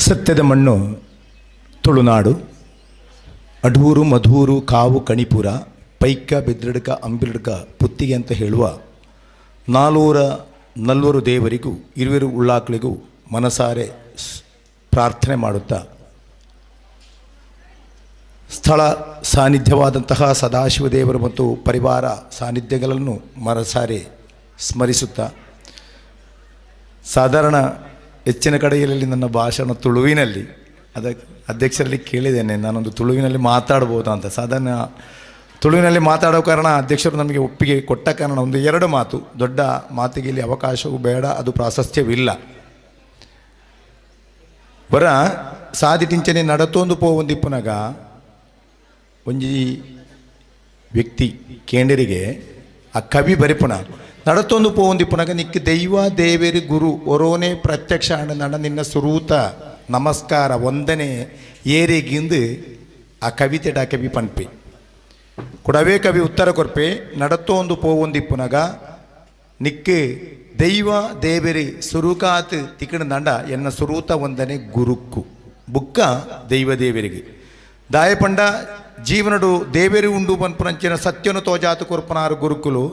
ಸತ್ಯದ ಮಣ್ಣು, ತುಳುನಾಡು, ಅಡೂರು, ಮಧೂರು, ಕಾವು, ಕಣಿಪುರ, ಪೈಕ, ಬೆದ್ರಡ್ಕ, ಅಂಬಿರಡ್ಕ, ಪುತ್ತಿಗೆ ಅಂತ ಹೇಳುವ ನಾಲ್ವರ ನಲ್ವರು ದೇವರಿಗೂ, ಇರುವರು ಉಳ್ಳಾಕ್ಳಿಗೂ ಮನಸಾರೆ ಪ್ರಾರ್ಥನೆ ಮಾಡುತ್ತಾ. ಸ್ಥಳ ಸಾನ್ನಿಧ್ಯವಾದಂತಹ ಸದಾಶಿವ ದೇವರು ಮತ್ತು ಪರಿವಾರ ಸಾನ್ನಿಧ್ಯಗಳನ್ನು ಮನಸಾರೆ ಸ್ಮರಿಸುತ್ತಾ. ಸಾಧಾರಣ ಹೆಚ್ಚಿನ ಕಡೆಯಲ್ಲಿ ನನ್ನ ಭಾಷಣ ತುಳುವಿನಲ್ಲಿ. ಅದಕ್ಕೆ ಅಧ್ಯಕ್ಷರಲ್ಲಿ ಕೇಳಿದ್ದೇನೆ, ನಾನೊಂದು ತುಳುವಿನಲ್ಲಿ ಮಾತಾಡ್ಬೋದಾ ಅಂತ ಸಾಧಾರಣ ತುಳುವಿನಲ್ಲಿ ಮಾತಾಡೋ ಕಾರಣ ಅಧ್ಯಕ್ಷರು ನಮಗೆ ಒಪ್ಪಿಗೆ ಕೊಟ್ಟ ಕಾರಣ ಒಂದು ಎರಡು ಮಾತು. ದೊಡ್ಡ ಮಾತಿಗೆ ಇಲ್ಲಿ ಅವಕಾಶವೂ ಬೇಡ, ಅದು ಪ್ರಾಶಸ್ತ್ಯವಿಲ್ಲ. ಬರ ಸಾದಿಟಿಂಚನೆ ನಡತೊಂದು ಪೋವೊಂದಿಪ್ಪನಾಗ ಒಂಜಿ ವ್ಯಕ್ತಿ, ಕೇಂದ್ರಿಗೆ ಆ ಕವಿ ಬರಿಪುಣ ನಡತೊಂದು ಪೋವೊಂದಿಪ್ಪುನಗ ನಿಕ್ಕ ದೈವ ದೇವೇರಿ ಗುರು ಒರೋನೆ ಪ್ರತ್ಯಕ್ಷ ಅಂಡ ನಡ ನಿನ್ನ ಸುರೂತ ನಮಸ್ಕಾರ ಒಂದನೆ ಏರಿಗಿಂದು ಆ ಕವಿತೆ ಡಾ ಕವಿ ಪನ್ಪೆ ಕೊಡವೇ ಕವಿ ಉತ್ತರ ಕೊರ್ಪೆ ನಡತೊಂದು ಪೋವೊಂದಿಪ್ಪುನಗ ನಿಕ್ಕೆ ದೈವ ದೇವರಿ ಸುರುಕಾತ್ ತಿಕ್ಕಣ ದಂಡ ಎನ್ನ ಸುರೂತ ಒಂದನೆ ಗುರುಕ್ಕು ಬುಕ್ಕ ದೈವ ದೇವರಿಗೆ ದಾಯಪಂಡ ಜೀವನಡು ದೇವೇರಿ ಉಂಡು ಪನ್ಪುನಂಚಿನ ಸತ್ಯನು ತೋಜಾತು ಕೊರ್ಪನಾರು ಗುರುಕುಲು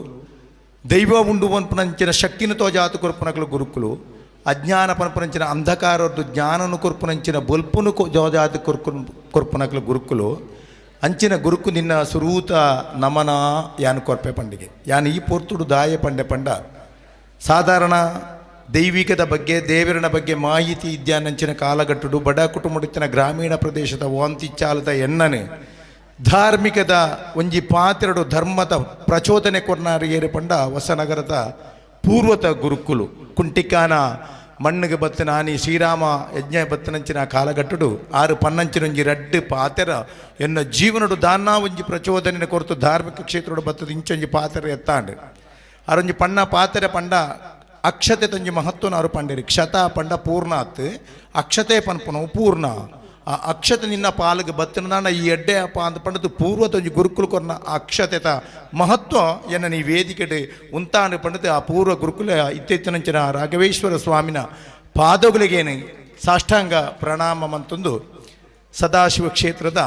ದೈವ ಉಂಡು ಪನ್ಪುನಂಚಿನ ಶಕ್ತಿನು ತೋಜಾತು ಕೊರ್ಪನಕಲು ಗುರುಕುಲು ಅಜ್ಞಾನ ಪನ್ಪುನಂಚಿನ ಅಂಧಕಾರದ್ದು ಜ್ಞಾನನು ಕೊರ್ಪುನಂಚಿನ ಬೊಲ್ಪುನು ಕೊ- ಜೋಜಾತು ಕೊರ್ಕು ಕೊರ್ಪನಕಲು ಗುರುಕುಲು ಅಂಚಿನ ಗುರುಕು ನಿನ್ನ ಸುರೂತ ನಮನ ಯಾನ್ ಕೊರ್ಪೆ ಪಂಡಿಗೆ ಯಾನ್ ಈ ಪೊರ್ತುಡು ದಾಯ ಪಂಡೆ ಪಂಡ ಸಾಧಾರಣ ದೈವಿಕದ ಬಗ್ಗೆ ದೇವರನ ಬಗ್ಗೆ ಮಾಹಿತಿ ಇದ್ಯಾನಂಚಿನ ಕಾಲಘಟ್ಟಡು ಬಡ ಕುಟುಂಬಡಿತ್ತಿನ ಗ್ರಾಮೀಣ ಪ್ರದೇಶದ ವಾಂತಿಚಾಲದ ಎಣ್ಣನೆ ಧಾರ್ಮಿಕದ ಒಂಜಿ ಪಾತ್ರೆಡು ಧರ್ಮದ ಪ್ರಚೋದನೆ ಕೊರ್ನಾರು ಏರಿ ಪಂಡ ಹೊಸನಗರದ ಪೂರ್ವತ ಗುರುಕುಲು ಕುಂಟಿಕಾನ ಮಣ್ಣಿಗೆ ಬತ್ತನ ಆನಿ ಶ್ರೀರಾಮ ಯಜ್ಞ ಬತ್ತನಂಚಿನ ಕಾಲಘಟ್ಟಡು ಆರು ಪನ್ನಂಚಿನೊಂಜಿ ರಡ್ಡು ಪಾತೆರ ಎನ್ನ ಜೀವನಡು ದಾನ ಒಂಜಿ ಪ್ರಚೋದನೆ ಕೊರತು ಧಾರ್ಮಿಕ ಕ್ಷೇತ್ರಡು ಬತ್ತದ ಇಂಚೊಂಜಿ ಪಾತೆರ ಎತ್ತಾಂಡು. ಆರೊಂಜಿ ಪಣ್ಣ ಪಾತೆರೆ ಪಂಡ ಅಕ್ಷತೆ ತಂಜಿ ಮಹತ್ವನ ಅವರು ಪಂಡಿರಿ ಕ್ಷತ ಪಂಡ ಪೂರ್ಣಾತ್. ಅಕ್ಷತೆ ಪನ್ಪುನವು ಪೂರ್ಣ. ಆ ಅಕ್ಷತೆ ನಿನ್ನ ಪಾಲಿಗೆ ಬತ್ತಿನ ಈ ಎಡ್ಡೆ ಅಪ್ಪ ಅಂತ ಪಂಡದು ಪೂರ್ವ ಒಂಜಿ ಗುರುಕುಲು ಕೊರ್ನ ಅಕ್ಷತೆತ ಮಹತ್ವ ಎನ್ನ ನೀ ವೇದಿಕೆಡೆ ಉಂತಾಂಡು ಪಂಡದು ಆ ಪೂರ್ವ ಗುರುಕುಲ ಇತ್ತೆತ್ತಿನಂಚಿನ ರಾಘವೇಶ್ವರ ಸ್ವಾಮಿನ ಪಾದಗಳಿಗೇನು ಸಾಷ್ಟಾಂಗ ಪ್ರಣಾಮ ಮಂತೊಂದು ಸದಾಶಿವ ಕ್ಷೇತ್ರದ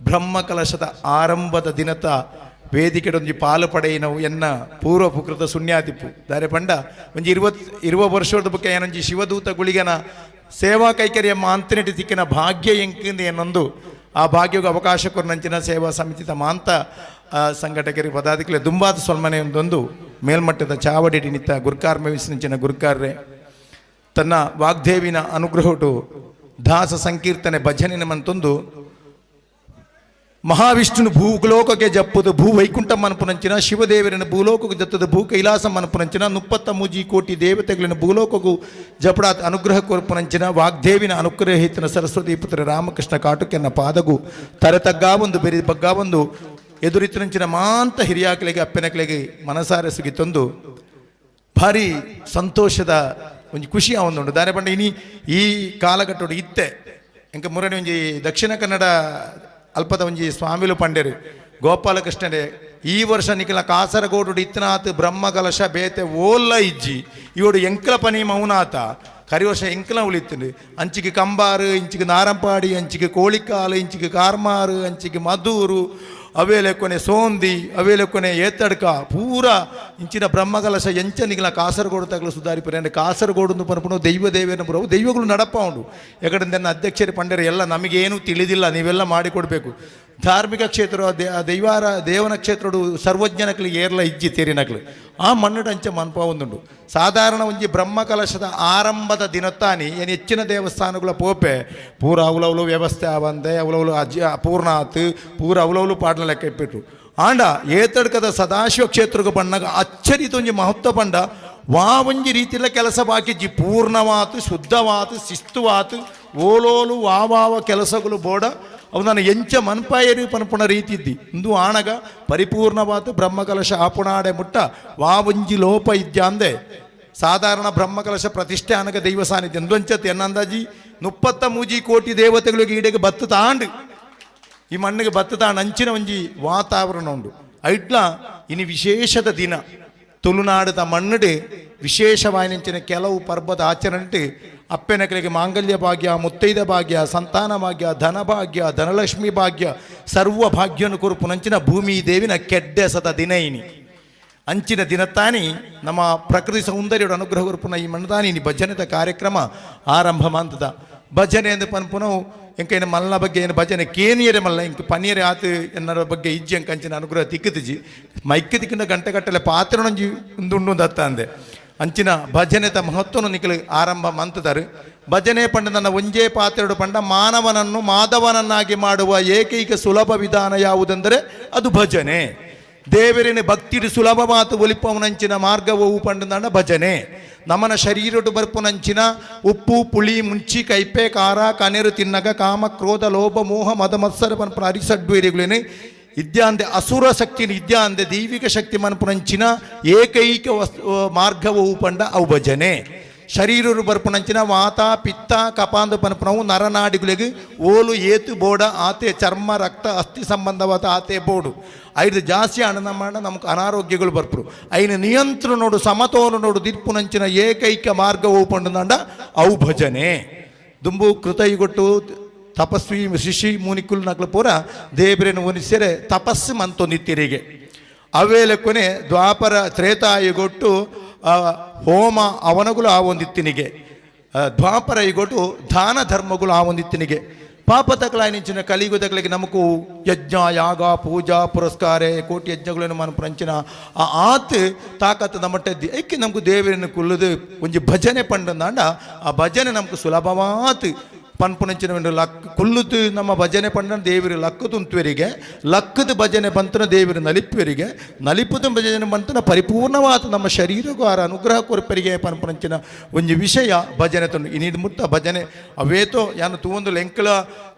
ಬ್ರಹ್ಮಕಲಶದ ಆರಂಭದ ದಿನತ ವೇದಿಕೆಡೊಂಜಿ ಪಾಲು ಪಡೆಯಿನವು ಎನ್ನ ಪೂರ್ವ ಪುಕೃತ ಸುನ್ಯಾದಿಪ್ಪು ದಾರೆ ಪಂಡ ಒಂಜಿ ಇರುವತ್, ಇರುವ ವರ್ಷದ ಬಗ್ಗೆ ಏನೊಂಜಿ ಶಿವದೂತ ಗುಳಿಗನ ಸೇವಾ ಕೈಕರ್ಯ ಮಾಂತನೆಟಿ ತಿಕ್ಕಿನ ಭಾಗ್ಯ ಎಂಕಿಂದ ಏನೊಂದು, ಆ ಭಾಗ್ಯಗ ಅವಕಾಶ ಕೊರನಂಚಿನ ಸೇವಾ ಸಮಿತಿ ಮಾಂತ ಸಂಘಟಕರಿಗೆ ಸಂಘಟಕರಿ ಪದಾಧಿಕಲೆ ದುಂಬಾದ ಸೊಲ್ಮನೆ ಒಂದೊಂದು, ಮೇಲ್ಮಟ್ಟದ ಚಾವಡಿ ನಿತ್ತ ಗುರ್ಕಾರ್ ಗುರುಕಾರ್ರೆ ಗುರ್ಕಾರ್ರೆ. ತನ್ನ ವಾಗ್ದೇವಿನ ಅನುಗ್ರಹಟು ದಾಸ ಸಂಕೀರ್ತನೆ ಭಜನೆ ಮಂತೊಂದು ಮಹಾವಿಷ್ಣುನು ಭೂಲೋಕಕ್ಕೆ ಜಪ್ಪುದು, ಭೂ ವೈಕುಂಠ ಮನಪುನಂಚಿನ ಶಿವದೇವರನ್ನು ಭೂಲೋಕಕ್ಕೆ ಜತ್ತದ, ಭೂ ಕೈಲಾಸ ಮನಪುನಂಚಿನ, ನುಪ್ಪತ್ತ ಮೂಜಿ ಕೋಟಿ ದೇವತೆಗಳನ್ನು ಭೂಲೋಕಗೂ ಜಪಡಾತ್ ಅನುಗ್ರಹ ಕೊರ್ಪುನಂಚಿನ ವಾಗ್ದೇವಿನ ಅನುಗ್ರಹಿತನ ಸರಸ್ವತಿ ಪುತ್ರ ರಾಮಕೃಷ್ಣ ಕಾಟುಕೆನ್ನ ಪಾದಗು ತರತಗ್ಗ ಒಂದು, ಬೆರಿ ಬಗ್ಗಾ ಒಂದು, ಎದುರಿತನಂಚಿನ ಮಾಂತ ಹಿರಿಯಾಕಲಿಗೆ, ಅಪ್ಪೆನಕಲಿಗೆ ಮನಸಾರೆ ಸುಗಿತೊಂದು ಭಾರಿ ಸಂತೋಷದ ಒಂದು ಖುಷಿ ಅವನುಂಡು ದಾರೆ ಬಂಡ, ಇನಿ ಈ ಕಾಲಘಟ್ಟ ಇತ್ತೆ. ಎಂಕ ಮೂರನೇ ಒಂಜಿ ದಕ್ಷಿಣ ಕನ್ನಡ ಅಲ್ಪದ ಒಂಜಿ ಸ್ವಾಮಿಲು ಪಂಡೆರು ಗೋಪಾಲಕೃಷ್ಣರೇ ಈ ವರ್ಷ ನಿಖಿಲ ಕಾಸರಗೋಡು ಇತ್ತನಾತ್ ಬ್ರಹ್ಮ ಕಲಶ ಬೇತೆ ಓಲ್ಲ ಇಜ್ಜಿ ಇವಡು ಎಂಕಲ ಪನಿ ಮೌನಾತ ಕರಿ ವರ್ಷ ಎಂಕಲ ಉಳಿತುಂಡು ಅಂಚಿಗೆ ಕಂಬಾರು ಇಂಚಿಗೆ ನಾರಂಪಾಡಿ ಅಂಚಿಗೆ ಕೋಳಿಕಾಲು ಇಂಚಿಗೆ ಕಾರ್ಮಾರು ಅಂಚಿಗೆ ಮಧೂರು ಅವೇಲೆ ಕೊನೆ ಸೋಂದಿ ಅವೇಲೆ ಕೊನೆ ಏತಡ್ಕ ಪೂರ ಇಂಚಿನ ಬ್ರಹ್ಮಕಲಶ ಎಂಚ ನಿಗಲ ಕಾಸರಗೋಡು ತಗಲು ಸುಧಾರಿಪರೆ ಅಂದರೆ ಕಾಸರಗೋಡು ಪನ್ಪುಣ ದೈವ ದೇವೇನ ಬರವು ದೈವಗಳು ನಡಪ ಉಂಡು ಯಾಕಂದ್ರೆ ಅಧ್ಯಕ್ಷರು ಪಂಡರೆ ಎಲ್ಲ ನಮಗೇನು ತಿಳಿದಿಲ್ಲ ನೀವೆಲ್ಲ ಮಾಡಿಕೊಡ್ಬೇಕು ಧಾರ್ಮಿಕ ಕ್ಷೇತ್ರ ದೈವಾರ, ದೇವನ ಕ್ಷೇತ್ರಡು ಸರ್ವಜ್ಞನಕ್ಲಿ ಏರ್ಲ ಇಜ್ಜಿ ತೇರಿನಕ್ಲಿ ಆ ಮಣ್ಣು ಅಂಚೆ ಮನ್ಪ ಒಂದುಂಡು ಸಾಧಾರಣ ಒಂಜಿ ಬ್ರಹ್ಮಕಲಶದ ಆರಂಭದ ದಿನತ್ತಾನಿ, ಏನು ಹೆಚ್ಚಿನ ದೇವಸ್ಥಾನಗಳ ಪೋಪೆ, ಪೂರ ಅವಲವಲು ವ್ಯವಸ್ಥೆ ಆವಂದೆ, ಅವಲವಲು ಅಜ್ಜಿ ಆತು ಪೂರ ಅವಲವಲು ಪಾಡ್ನ ಲೆಕ್ಕ ಇಟ್ಬಿಟ್ರು ಆಂಡ ಏತಡ್ಕದ ಸದಾಶಿವ ಕ್ಷೇತ್ರಕ್ಕೆ ಬಣ್ಣಗ ಅಚ್ಚರಿತ ಒಂಜಿ ಮಹತ್ವ ಪಂಡ, ವಾ ಒಂಜಿ ರೀತಿಲ ಕೆಲಸ ಬಾಕಿಜ್ಜಿ ಪೂರ್ಣವಾತು, ಶುದ್ಧವಾತು, ಶಿಸ್ತುವಾತು, ಓಲೋಲು ವಾವಾವ ಕೆಲಸಗಳು ಬೋಡ ಅವು ನಾನು ಎಂಚ ಮನ್ಪಾಯರಿ ಪನ್ಪುಣ ರೀತಿ ಇದ್ದಿ ಇಂದು ಆಣಗ ಪರಿಪೂರ್ಣವಾದ ಬ್ರಹ್ಮಕಲಶ ಆಪುಣಾಡೆ ಮುಟ್ಟ ವಾವುಂಜಿ ಲೋಪ ಇದ್ಯಾಂದೆ ಸಾಧಾರಣ ಬ್ರಹ್ಮಕಲಶ ಪ್ರತಿಷ್ಠೆ ಅನಗ ದೈವ ಸಾನ್ನಿಧ್ಯ. ಎಂದೊಂಚತ್ ಎನ್ನಂದಾಜಿ ಮುಪ್ಪತ್ತ ಮೂಜಿ ಕೋಟಿ ದೇವತೆಗಳಿಗೆ ಈಡೆಗೆ ಬತ್ತು ತಾಂಡು. ಈ ಮಣ್ಣಿಗೆ ಬತ್ತದ ಅಂಚಿನ ಒಂಜಿ ವಾತಾವರಣ ಉಂಡು. ಐಟ್ಲ ಇನಿ ವಿಶೇಷದ ದಿನ. ತುಳುನಾಡದ ಮಣ್ಣಡೆ ವಿಶೇಷವಾಯಿನಂಚಿನ ಕೆಲವು ಪರ್ವದ ಆಚರಣೆ ಅಪ್ಪೆನಕಲಿಗೆ ಮಾಂಗಲ್ಯ ಭಾಗ್ಯ, ಮುತ್ತೈದ ಭಾಗ್ಯ, ಸಂತಾನ ಭಾಗ್ಯ, ಧನ ಭಾಗ್ಯ, ಧನಲಕ್ಷ್ಮಿ ಭಾಗ್ಯ, ಸರ್ವ ಭಾಗ್ಯನು ಕುರುಪು ನಂಚಿನ ಭೂಮಿ ದೇವಿನ ಕೆಡ್ಡೆ ಸತ ದಿನೈನಿ ಅಂಚಿನ ದಿನತ್ತಾನಿ ನಮ್ಮ ಪ್ರಕೃತಿ ಸೌಂದರ್ಯದ ಅನುಗ್ರಹ ಕುರುಪುನ ಈ ಮಣ್ಣದಾನಿ ಭಜನೆದ ಕಾರ್ಯಕ್ರಮ ಆರಂಭ ಮಾಂತದ ಭಜನೆ ಎಂದು ಪನ್ಪುನವು ಎಂಕ ಏನು ಬಗ್ಗೆ ಏನು ಭಜನೆ ಕೇನಿಯರೆ ಮಲ್ಲ, ಇಂಕ ಪನಿಯರೆ ಆತು ಎನ್ನರ ಬಗ್ಗೆ ಇಜ್ಜಿ ಅಂಕ ಅನುಗ್ರಹ ತಿಕ್ಕದಿಜಿ ಮೈಕ್ ತಿಕ್ಕಿಂದ ಗಂಟೆ ಗಟ್ಟಲೆ ಪಾತ್ರನೊಂಜಿ ಉಂದುಂಡು ದತ್ತ ಅಂದೆ. ಅಂಚಿನ ಭಜನೆತ ಮಹತ್ವನು ನಿಖಲು ಆರಂಭ ಮಂತದರು. ಭಜನೆ ಪಂಡ ನನ್ನ ಒಂಜೇ ಪಾತ್ರೆಡು ಪಂಡ ಮಾನವನನ್ನು ಮಾಧವನನ್ನಾಗಿ ಮಾಡುವ ಏಕೈಕ ಸುಲಭ ವಿಧಾನ ಯಾವುದೆಂದರೆ ಅದು ಭಜನೆ. ದೇವರಿನ ಭಕ್ತಿಡು ಸುಲಭ ಮಾತು ಒಲಿಪವನಂಚಿನ ಪಂಡ ಭಜನೆ. ನಮನ ಶರೀರಡು ಬರ್ಪುನಂಚಿನ ಉಪ್ಪು, ಪುಳಿ, ಮುಂಚಿ, ಕೈಪೆ ಕಾರ ಕನೆರು, ತಿನ್ನಗ, ಕಾಮ, ಕ್ರೋಧ, ಲೋಭ, ಮೋಹ, ಮದ ಮತ್ಸರ ಪನ್ಪುನ ಅರಿಸಡ್ವೇರಿಗಳೇನೆ ಇದ್ಯಾಂದೆ ಅಸುರ ಶಕ್ತಿ ಇದ್ಯಾಂದೆ ದೈವಿಕ ಶಕ್ತಿ ಮನಪುನಂಚಿನ ಏಕೈಕ ವಸ್ತು ಮಾರ್ಗವು ಪಂಡ ಅವು ಭಜನೆ ಶರೀರರು ಬರ್ಪುನಂಚಿನ ವಾತ ಪಿತ್ತ ಕಪಾಂದ ಪನಪುನವು ನರನಾಡಿಗಳಿಗೆ ಓಲು ಏತು ಬೋಡ ಆತೆ ಚರ್ಮ ರಕ್ತ ಅಸ್ಥಿ ಸಂಬಂಧವಾದ ಆತೆ ಬೋಡು. ಐದು ಜಾಸ್ತಿ ಹಣ ಮಾಡ ನಮ್ಗೆ ಅನಾರೋಗ್ಯಗಳು ಬರ್ಪರು ಐನ ನಿಯಂತ್ರಣ ನೋಡು, ಸಮತೋಲು ನೋಡು ದಿಪ್ಪುನಂಚಿನ ಏಕೈಕ ಮಾರ್ಗವು ಪಂಡ ಭಜನೆ ದುಂಬು ಕೃತೈಗೊಟ್ಟು ತಪಸ್ವಿ ಶಿಶಿ ಮುನಿಕುಲ್ ನಕ್ಲು ಪೂರ ದೇವರನ್ನು ಒನಿಸಿರೆ ತಪಸ್ಸು ಮಂತೊಂದಿತ್ತಿರಿಗೆ ಅವೇಲೆ ಕೊನೆ ದ್ವಾಪರ ತ್ರೇತಾಯುಗೊಟ್ಟು ಹೋಮ ಅವನಗಳು ಆ ಒಂದಿತ್ತಿನಿಗೆ ದ್ವಾಪರ ಇಗೊಟ್ಟು ದಾನ ಧರ್ಮಗಳು ಆ ಒಂದಿತ್ತಿನಿಗೆ ಪಾಪ ತಗಲಾಯಿಂಚಿನ ಕಲಿಯುಗ ತಗಲಿಗೆ ನಮಕು ಯಜ್ಞ, ಯಾಗ, ಪೂಜಾ, ಪುರಸ್ಕಾರ, ಕೋಟಿ ಯಜ್ಞಗಳನ್ನು ಮನ ಪ್ರಂಚಿನ ಆ ಆತ್ ತಾಕತ್ತು ನಮ್ಮಟ್ಟದ್ದು ಐಕ್ಕೆ ನಮಕು ದೇವರನ್ನು ಕುಲ್ಲದು? ಒಂಜಿ ಭಜನೆ ಪಂಡಂದಾಂಡ. ಆ ಭಜನೆ ನಮಕು ಸುಲಭವಾತ್. ಪನ್ಪುನಂಚಿನ ಒಂದು ಲಕ್ ಕುಲ್ಲುತು ನಮ್ಮ ಭಜನೆ ಪಂಡನ ದೇವರು ಲಕ್ಕು ತುಂತುವರಿಗೆ ಲಕ್ಕದ ಭಜನೆ ಬಂತನ ದೇವರು ನಲಿಪುವರಿಗೆ ನಲಿಪುದ ಭಜನೆ ಬಂತನ ಪರಿಪೂರ್ಣವಾದ ನಮ್ಮ ಶರೀರ ಆರ ಅನುಗ್ರಹ ಕೊರಪರಿಗೆ ಪನ್ಪುನಂಚಿನ ಒಂದು ವಿಷಯ ಭಜನೆ ತಂದು ಇನ್ನಿದು ಮುಟ್ಟ ಭಜನೆ ಅವೇತೋ ಯಾನು ತೂವೊಂದು ಲೆಂಕಲ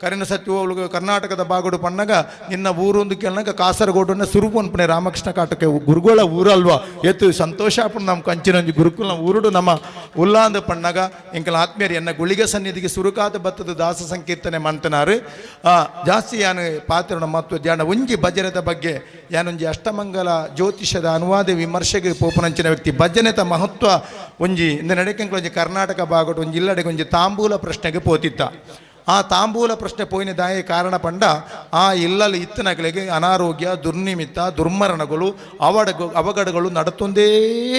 ಕರಿನ ಸತ್ಯ ಕರ್ನಾಟಕದ ಬಾಗೋಡು ಪಣ್ಣಗ, ನಿನ್ನ ಊರೊಂದು ಕೇಳನಾಗ ಕಾಸರಗೋಡನ್ನ ಸುರುಪು ಅನ್ಪಣೆ ರಾಮಕೃಷ್ಣ ಕಾಟಕ್ಕೆ ಗುರುಗಳ ಊರಲ್ವಾ? ಎತ್ತು ಸಂತೋಷ ಪುಣ್ಣ ನಮ್ಮ ಕಂಚಿನ ಗುರುಕುಲ ಊರುಡು ನಮ್ಮ ಉಲ್ಲಾಂದ ಪಣ್ಣಗ ಎಂಕಲ ಆತ್ಮೀಯರು ಎನ್ನ ಗುಳಿಗೆ ಸನ್ನಿಧಿಗೆ ಸುರುಕಾದ ಬತ್ತದ ದಾಸ ಸಂಕೀರ್ತನೆ ಮಂತನಾರು ಆ, ಜಾಸ್ತಿ ಯಾನು ಪಾತ್ರ ಮತ್ತು ಧ್ಯಾನ ಒಂಜಿ ಭಜನೆದ ಬಗ್ಗೆ ಯಾನೊಂಜಿ ಅಷ್ಟಮಂಗಲ ಜ್ಯೋತಿಷದ ಅನುವಾದ ವಿಮರ್ಶೆಗೆ ಪೋಪನಂಚಿನ ವ್ಯಕ್ತಿ. ಭಜನೆತ ಮಹತ್ವ ಒಂಜಿ ಇಂದ ನಡಕೆಂಕಲ್ ಒಂಜಿ ಕರ್ನಾಟಕ ಭಾಗಟ್ಟು ಒಂಜಿ ಇಲ್ಲಡೆಗೆ ಒಂಜಿ ತಾಂಬೂಲ ಪ್ರಶ್ನೆಗೆ ಪೋತಿತ್ತ. ಆ ತಾಂಬೂಲ ಪ್ರಶ್ನೆ ಪೋಯಿನ ದಾಯ ಕಾರಣ ಪಂಡ ಆ ಇಲ್ಲಲು ಇತ್ತನಗಳಿಗೆ ಅನಾರೋಗ್ಯ ದುರ್ನಿಮಿತ್ತ ದುರ್ಮರಣಗಳು ಅವಡ ಅವಘಡಗಳು ನಡತೊಂದೇ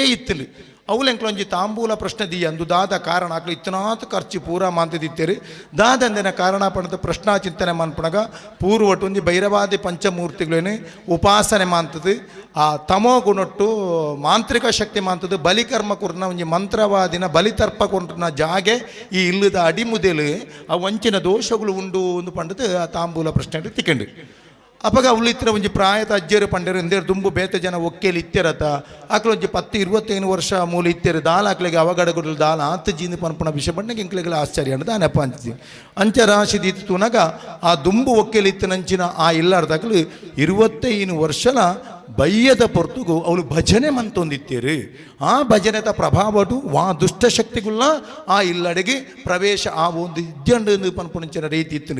ಇತ್ತಲು. ಅವಲೆಂಕ್ಲೊಂಜಿ ತಾಂಬೂಲ ಪ್ರಶ್ನೆ ದಿ ಅಂದು ದಾದ ಕಾರಣ ಆಕ್ಲು ಇತ್ತನಾತ್ ಖರ್ಚು ಪೂರ ಮಾಂತದಿತ್ತೇರಿ ದಾದಂದಿನ ಕಾರಣ ಪಣದ ಪ್ರಶ್ನಾ ಚಿಂತನೆ ಮನ್ಪಣಗ ಪೂರ್ವಟ್ಟು ಒಂಜಿ ಭೈರವಾದಿ ಪಂಚಮೂರ್ತಿಗಳೇನೆ ಉಪಾಸನೆ ಮಾಂತದು. ಆ ತಮೋ ಗುಣಟ್ಟು ಮಾಂತ್ರಿಕ ಶಕ್ತಿ ಮಾಂತದು. ಬಲಿಕರ್ಮ ಕುರ್ನ ಒಂಜಿ ಮಂತ್ರವಾದಿನ ಬಲಿತರ್ಪ ಕೊಂಡ್ನ ಜಾಗೆ ಈ ಇಲ್ಲದ ಅಡಿಮುದೆಲು ಆ ವಂಚಿನ ದೋಷಗಳು ಉಂಡು ಒಂದು ಪಂಡದು ಆ ತಾಂಬೂಲ ಪ್ರಶ್ನೆ ತಿಕ್ಕಂಡು ಅಪಗ ಇತ್ತಿರ ಒಂಜಿ ಪ್ರಾಯದ ಅಜ್ಜರು ಪಂಡರು ಎಂದೇರು ದುಂಬು ಬೇತ ಜನ ಒಕ್ಕೇಲಿ ಇತ್ತೆರತ. ಆಕಳು ಒಂಜಿ ಪತ್ತು ಇರುವತ್ತೈದು ವರ್ಷ ಮೂಲ ಇತ್ತೇರು. ದಾಲ ಆಕಳಿಗೆ ಅವಗಡಗಳು ದಾಲ ಆತ ಜೀನಿ ಪನ್ಪುನ ವಿಷಯ ಬಣ್ಣಗೆ ಇಂಕ್ಲೆಗಳ ಆಶ್ಚರ್ಯ ಅಂತ ನೆಪ ಅಂತಿದ್ದೆ ಅಂಚ ರಾಶಿ ತುನಗ ಆ ದುಂಬು ಒಕ್ಕೇಲಿ ಇತ್ತನಂಚಿನ ಆ ಇಲ್ಲಾರ್ದಾಕಲು ಇರುವತ್ತೈದು ವರ್ಷಲ ಬಯ್ಯದ ಪೊರ್ತುಗು ಅವಳು ಭಜನೆ ಮಂತೊಂದಿತ್ತೀರಿ. ಆ ಭಜನೆದ ಪ್ರಭಾವಡು ವಾ ದುಷ್ಟಶಕ್ತಿಗುಲ್ಲ ಆ ಇಲ್ಲಡೆಗೆ ಪ್ರವೇಶ ಆ ಒಂದು ಇದ್ದಂಡು ಪನ್ಪುಣಿಂಚಿನ ರೀತಿ ಇತ್ತು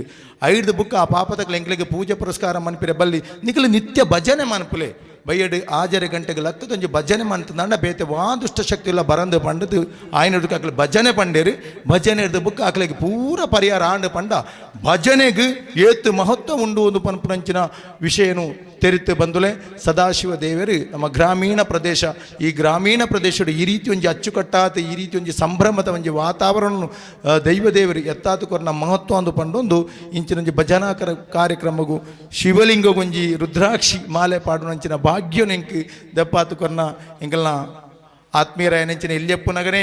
ಐದು ಬುಕ್ ಆ ಪಾಪದ ಎಂಕ್ಲೆಗೆ ಪೂಜೆ ಪುರಸ್ಕಾರ ಮನ್ಪಿರೆ ಬಲ್ಲಿ, ನಿಖಲು ನಿತ್ಯ ಭಜನೆ ಮನ್ಪುಲೆ. ಬಯ್ಯಡು ಆಜರೆ ಗಂಟೆಗೆ ಲಕ್ಕದೊಂಜಿ ಭಜನೆ ಮಂತಂದ ಬೇತೆ, ವಾ ದುಷ್ಟಶಕ್ತಿ ಇಲ್ಲ ಬರಂದು ಪಂಡದು ಆಯ್ನ ಆಕಲಿ ಭಜನೆ ಪಂಡೇರಿ. ಭಜನೆ ಹಿಡ್ದು ಬುಕ್ ಆಕಲಿಗೆ ಪೂರ ಪರಿಹಾರ ಆಂಡು ಪಂಡ. ಭಜನೆಗೆ ಏತು ಮಹತ್ವ ಉಂಡು ಒಂದು ಪನ್ಪುಣಂಚಿನ ವಿಷಯನು. ತೆರಿತು ಬಂದಲೇ ಸದಾಶಿವ ದೇವರು ನಮ್ಮ ಗ್ರಾಮೀಣ ಪ್ರದೇಶ. ಈ ಗ್ರಾಮೀಣ ಪ್ರದೇಶದ ಈ ರೀತಿ ಒಂಜಿ ಅಚ್ಚುಕಟ್ಟಾತ ಈ ರೀತಿ ಒಂಜಿ ಸಂಭ್ರಮದ ಒಂಜಿ ವಾತಾವರಣ ದೈವ ದೇವರು ಎತ್ತಾತು ಕೊರನ ಮಹತ್ವ ಅಂದು ಪಂಡೊಂದು. ಇಂಚಿನೊಂಜಿ ಭಜನಾ ಕರ ಕಾರ್ಯಕ್ರಮಗು ಶಿವಲಿಂಗಗೊಂಜಿ ರುದ್ರಾಕ್ಷಿ ಮಾಲೆ ಪಾಡುವಂಚಿನ ಭಾಗ್ಯ ನೆಂಕು ದಪ್ಪಾತು ಕೊರನ ಎಂಕಲ್ನ ಆತ್ಮೀಯರ ನೆಂಚಿನ ಇಲ್ಯಪ್ಪು ನಗನೇ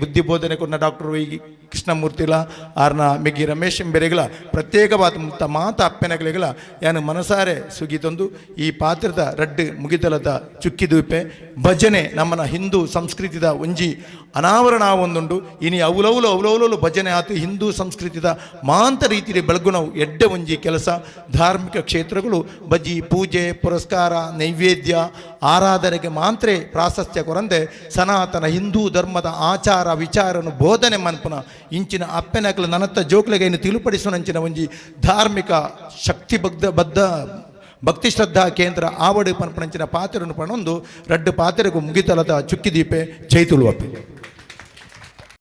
ಬುದ್ಧಿ ಬೋಧನೆ ಕೊನ್ನ ಡಾಕ್ಟರ್ ವೈ ಕೃಷ್ಣಮೂರ್ತಿಲ ಆರ್ನ ಮಿಗಿ ರಮೇಶ್ ಬೆರೆಗಳ ಪ್ರತ್ಯೇಕವಾದ ಮುತ್ತ ಮಾತ ಅಪ್ಪೆನಗಳಿಗಳ ಯಾನು ಮನಸಾರೆ ಸುಗಿತೊಂದು, ಈ ಪಾತ್ರದ ರಡ್ಡು ಮುಗಿತಲದ ಚುಕ್ಕಿದೂಪೆ, ಭಜನೆ ನಮ್ಮನ ಹಿಂದೂ ಸಂಸ್ಕೃತಿದ ಒಂಜಿ ಅನಾವರಣ ಒಂದುಂಡು ಇನಿ ಅವಲೌಲು ಅವಲೌಲು ಭಜನೆ ಆತು ಹಿಂದೂ ಸಂಸ್ಕೃತಿದ ಮಾಂತ ರೀತಿಯಲ್ಲಿ ಬೆಳಗುನವು ಎಡ್ಡೆ ಒಂಜಿ ಕೆಲಸ, ಧಾರ್ಮಿಕ ಕ್ಷೇತ್ರಗಳು ಬಜ್ಜಿ ಪೂಜೆ, ಪುರಸ್ಕಾರ, ನೈವೇದ್ಯ, ಆರಾಧನೆಗೆ ಮಾತ್ರ, ಪ್ರಾಶಸ್ತ್ಯ ಕೊರಂದೆ, ಸನಾತನ ಹಿಂದೂ ಧರ್ಮದ ಆಚಾರ ವಿಚಾರನು ಬೋಧನೆ ಮನ್ಪುನ ಇಂಚಿನ ಅಪ್ಪೆನಕಲು ನನ್ನತ್ತ ಜೋಕ್ಲೆಗೆ ಇನ್ನು ತಿಳಿಪಡಿಸುವಂಚಿನ ಒಂಜಿ ಧಾರ್ಮಿಕ ಶಕ್ತಿ ಬದ್ಧ ಬದ್ಧ ಭಕ್ತಿ ಶ್ರದ್ಧಾ ಕೇಂದ್ರ ಆವಡು ಪನ್ಪಣಂಚಿನ ಪಾತ್ರೆಯನ್ನು ಪಣೊಂದು ರಡ್ಡು ಪಾತ್ರೆಗೂ ಮುಗಿತಲದ ಚುಕ್ಕಿದೀಪೆ ಚೈತುಳುವಪ್ಪೆ